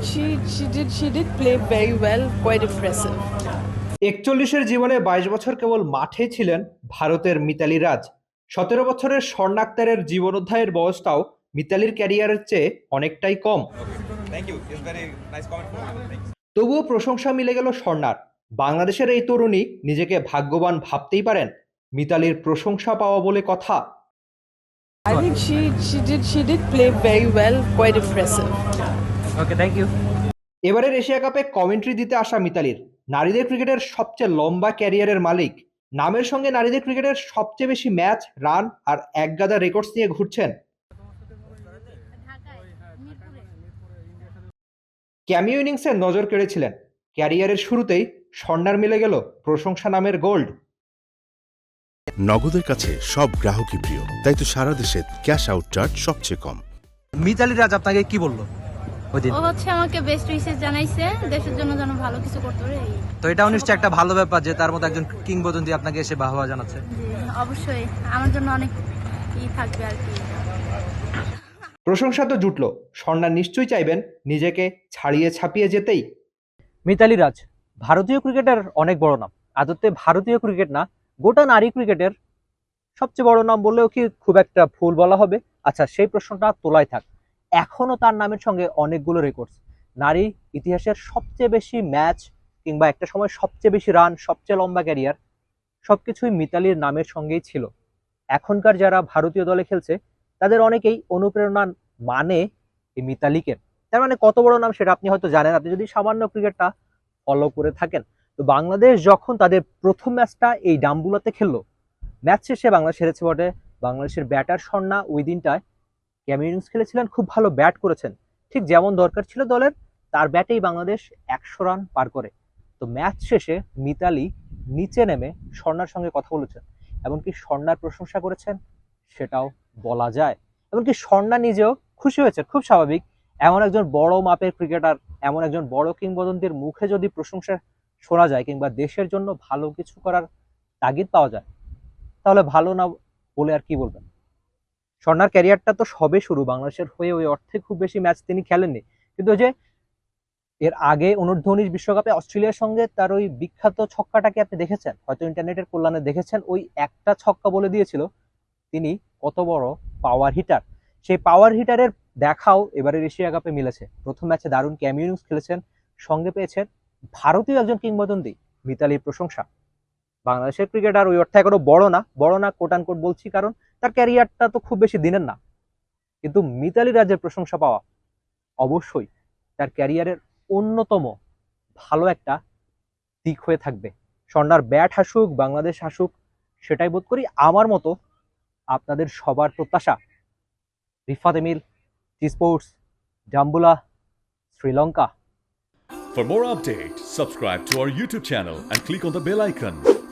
think she she did she did play very well, quite impressive. একচল্লিশের জীবনে বাইশ বছর কেবল মাঠে ছিলেন ভারতের মিতালি রাজ সতেরো বছরের স্বর্ণাক্তারের জীবনোধ্যায়ের বয়সটাও মিতালির ক্যারিয়ারের চেয়ে অনেকটাই কম Thank you. It's very nice comment from you. Thanks. তবুও প্রশংসা মিলে গেল স্বর্ণার বাংলাদেশের এই তরুণী নিজেকে ভাগ্যবান ভাবতেই পারেন মিতালির প্রশংসা পাওয়া বলে কথা I think she she did she did play very well, quite impressive. Okay thank you এবারের এশিয়া কাপে কমেন্ট্রি দিতে আসা মিতালির। নারীদের ক্রিকেটের সবচেয়ে লম্বা ক্যারিয়ারের মালিক। নামের সঙ্গে নারীদের ক্রিকেটের সবচেয়ে বেশি ম্যাচ রান আর একগাদা রেকর্ডস নিয়ে ঘুরছেন। ক্যামিও ইনিংসে নজর কেড়েছিলেন। ক্যারিয়ারের শুরুতেই স্বর্ণার মিলে গেল প্রশংসা নামের গোল্ড নগদের কাছে সব গ্রাহকই প্রিয় তাই তো সারা দেশে ক্যাশ আউট চার্জ সবচেয়ে কম। মিতালি রাজ আপনাকে কি বলল? ও হচ্ছে আমাকে বেস্ট উইসেস জানাইছে দেশের জন্য যেন ভালো কিছু করতে পারে তো এটাও নিশ্চয়ই একটা ভালো ব্যাপার যে তার মধ্যে একজন কিংবদন্তি আপনাকে এসে বাহবা জানাচ্ছে। অবশ্যই। আমার জন্য অনেক ই থাকবে আর কি। প্রশংসা তো জুটল। স্বর্ণা নিশ্চয়ই চাইবেন নিজেকে ছাড়িয়ে ছাপিয়ে যেতেই। মিতালি রাজ ভারতীয় ক্রিকেটের অনেক বড় নাম। আদতে ভারতীয় ক্রিকেট না গোটা নারী ক্রিকেটের সবচেয়ে বড় নাম বললেও কি খুব একটা ভুল বলা হবে? আচ্ছা সেই প্রশ্নটা তোলাই থাক। এখনও তার নামের সঙ্গে অনেকগুলো রেকর্ডস নারী ইতিহাসের সবচেয়ে বেশি ম্যাচ কিংবা একটা সময় সবচেয়ে বেশি রান সবচেয়ে লম্বা ক্যারিয়ার সব কিছুই মিতালির নামের সঙ্গেই ছিল। এখনকার যারা ভারতীয় দলে খেলছে, তাদের অনেকেই অনুপ্রেরণা মানে এই মিতালিকে। তার মানে কত বড় নাম সেটা আপনি হয়তো জানেন। আপনি যদি সামান্য ক্রিকেটটা ফলো করে থাকেন, তো বাংলাদেশ যখন তাদের প্রথম ম্যাচটা এই ডাম্বুলাতে খেললো ম্যাচ শেষে বাংলাদেশ হেরেছে বটে। বাংলাদেশের ব্যাটার স্বর্ণা ওই দিনটায় ক্যামিনিংস খেলেছিলেন, খুব ভালো ব্যাট করেছেন। ঠিক যেমন দরকার ছিল দলের, তার ব্যাটেই বাংলাদেশ একশো রান পার করে। তো ম্যাচ শেষে মিতালি নিচে নেমে স্বর্ণার সঙ্গে কথা বলেছেন। এমনকি স্বর্ণার প্রশংসা করেছেন, সেটাও বলা যায়। এমনকি স্বর্ণা নিজেও খুশি হয়েছে, খুব স্বাভাবিক। এমন একজন বড় মাপের ক্রিকেটার, এমন একজন বড় কিংবদন্তির মুখে যদি প্রশংসা শোনা যায় কিংবা দেশের জন্য ভালো কিছু করার তাগিদ পাওয়া যায়, তাহলে ভালো না বলে আর কি বলবেন? স্বর্ণার ক্যারিয়ারটা তো সবে শুরু। বাংলাদেশের হয়ে ওই অর্থে খুব বেশি ম্যাচ তিনি খেলেননি। কিন্তু যে এর আগে অনূর্ধ্ব উনিশ বিশ্বকাপে অস্ট্রেলিয়ার সঙ্গে তার ওই বিখ্যাত ছক্কাটাকে আপনি দেখেছেন? হয়তো ইন্টারনেটের কল্যাণে দেখেছেন। ওই একটা ছক্কা বলে দিয়েছিল তিনি, কত বড় পাওয়ার হিটার সেই পাওয়ার হিটারের দেখাও এবারের এশিয়া কাপে মিলেছে। প্রথম ম্যাচে দারুণ ক্যামিউনিংস খেলেছেন, সঙ্গে পেয়েছেন ভারতীয় একজন কিংবদন্তি, মিতালির প্রশংসা। বাংলাদেশের ক্রিকেটার ওই অর্থে এখনও বড় না বড় না কোট কোট বলছি কারণ তার ক্যারিয়ারটা তো খুব বেশি দিনের না। কিন্তু মিতালি রাজের প্রশংসা পাওয়া অবশ্যই তার ক্যারিয়ারের অন্যতম ভালো একটা দিক হয়ে থাকবে। স্বর্ণার ব্যাট হাসুক বাংলাদেশ হাসুক সেটাই বোধ করি আমার মতো আপনাদের সবার প্রত্যাশা। Rifat Emil T sports জাম্বুলা Sri Lanka. For more updates, subscribe to our YouTube channel and click on the bell icon.